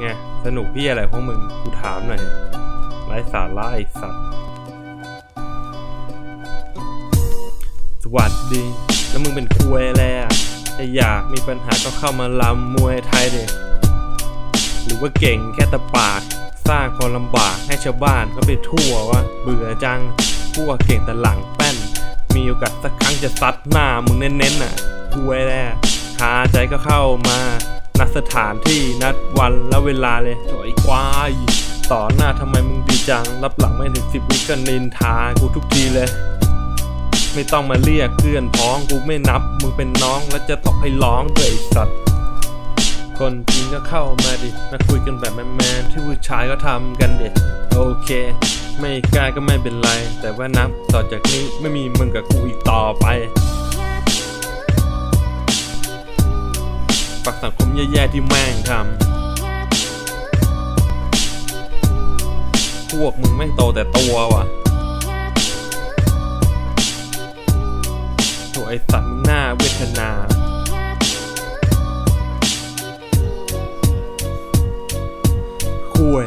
ไงสนุกพี่อะไรของมึงกูถามหน่อยไร้สาระไอสัตว์สวัสดี แล้วมึงเป็นควยอะไรอะถ้าอยากมีปัญหาก็เข้ามาลำมวยไทยเด็หรือว่าเก่งแค่ตะปากสร้างความลำบากให้ชาวบ้านเขาไปทั่วว่าเบื่อจังพวกเก่งแต่หลังแป้น มีโอกาสสักครั้งจะซัดหน้ามึงเน้นๆน่ะควยแล้คาใจก็เข้ามา นัดสถานที่นัดวันและเวลาเลยโถอยควายต่อหน้าทำไมมึงดีจัง รับหลังไม่ถึงสิบวิก็นินทากูทุกทีเลย ไม่ต้องมาเรียกเพื่อนพ้องกูไม่นับ มึงเป็นน้องแล้วจะตอกให้ร้องด้วยไอสัตว์ คนจริงก็เข้ามาดิมาคุยกันแบบแมนๆที่ผู้ชายก็ทำกันเด็ดโอเค ไม่กล้าก็ไม่เป็นไร แต่ว่านับต่อจากนี้ไม่มีมึงกับกูอีกต่อไป ปักสังคมแย่ๆที่แม่งทำพวกมึงแม่งโตแต่ตัวว่ะตัวไอสัตว์หน้าเวทนาคุย